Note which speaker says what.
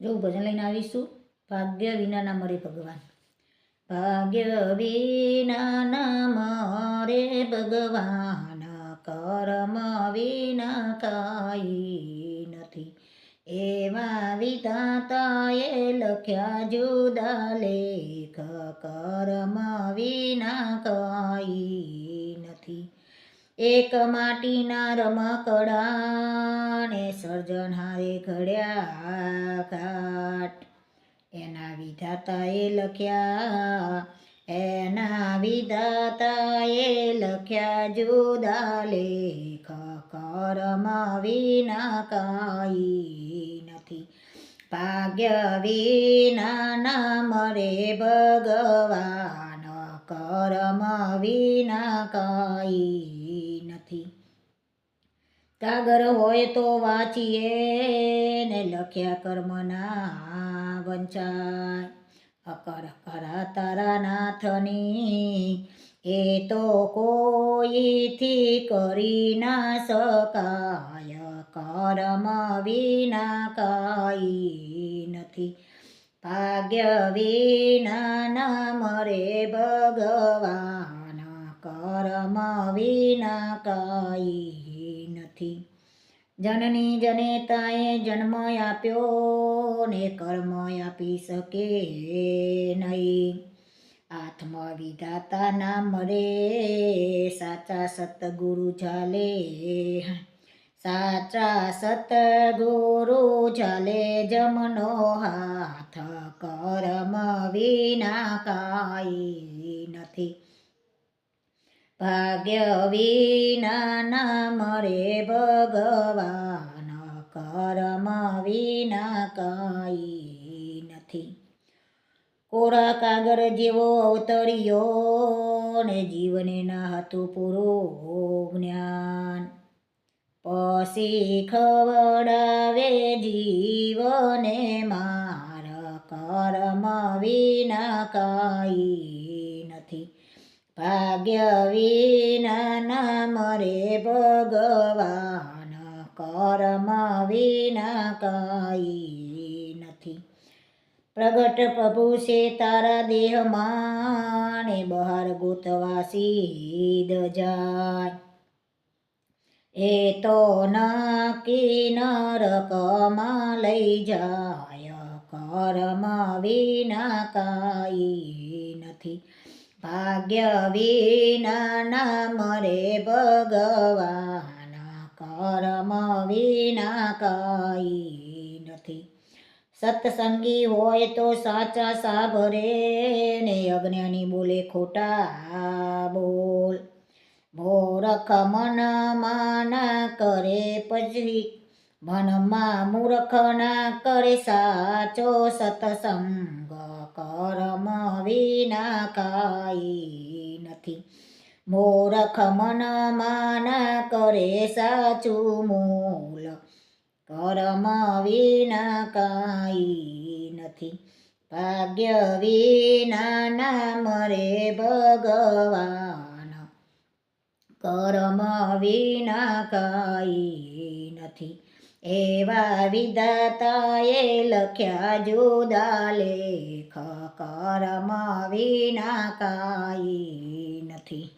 Speaker 1: જો ભજન લઈને આવીશું, ભાગ્ય વિનાના મરે ભગવાન. ભાગ્ય વિનાના મરે ભગવાન, કરમ વિના કાંઈ નથી. એવા વિધાતાએ લખ્યા જુદા લેખ, કર્મ વિના કાંઈ નથી. એક માટીના રમકડાને સર્જન સર્જનહારે ઘડ્યા ઘાટ. એના વિધાતાએ લખ્યા, એના વિધાતાએ લખ્યા, જુદા લેખ કરમા વિના કાંઈ નથી. ભાગ્ય વિના ના મરે ભગવાન, કર્મ વિના કાંઈ કાગર હોય તો વાંચીએ ને લખ્યા કર્મના વંચાય. અકર કરા તારા નાથની, એ તો કોઈથી કરી ના શકાય. કર્મ વિના કાઈ નથી. ભાગ્ય વિના ના મરે ભગવાન. કર્મ વિના કાંઈ જનની જનેતાએ જન્મ આપ્યો ને કર્મ આપી શકે નહીં. આત્મવિધાતા ના મરે સાચા સતગુરુ ચાલે સાચા સતગુરુ ચાલે જમનો હાથ કરમ વિના કાંઈ નથી. ભાગ્ય વિના મરે ભગવાન, કર્મ વિના કાંઈ નથી. કોરા કાગર જેવો અવતર્યો ને જીવને ના હતું પૂરું જ્ઞાન. પછી ખવડાવે જીવને માર, કર્મ વિના કાંઈ ભાગ્ય વિના ના મરે ભગવાન, કર્મ વિના કાંઈ નથી. પ્રગટ પ્રભુ છે તારા દેહમાં ને બહાર ગોતવા સીધ જાય. એ તો નક્કી નરકમાં લઈ જાય, કર્મ વિના કાંઈ નથી. ભાગ્ય વિના મરે ભગવાન, કર્મ વિના કાંઈ નથી. સત્સંગી હોય તો સાચા સાભરે ને અજ્ઞાની બોલે ખોટા બોલ. ભોરખ મન માના કરે પછી મનમાં મૂર્ખ ના કરે સાચો સત્સંગ કર્મ વિના કાંઈ નથી મૂર્ખ મનમાં ના કરે સાચું મૂલ કર્મ વિના કાંઈ નથી ભાગ્ય વિના ના મરે ભગવાન કર્મ વિના કાંઈ નથી એવા વિધાતાએ લખ્યા જુદા લેખ. કરમ વિના કાંઈ નથી.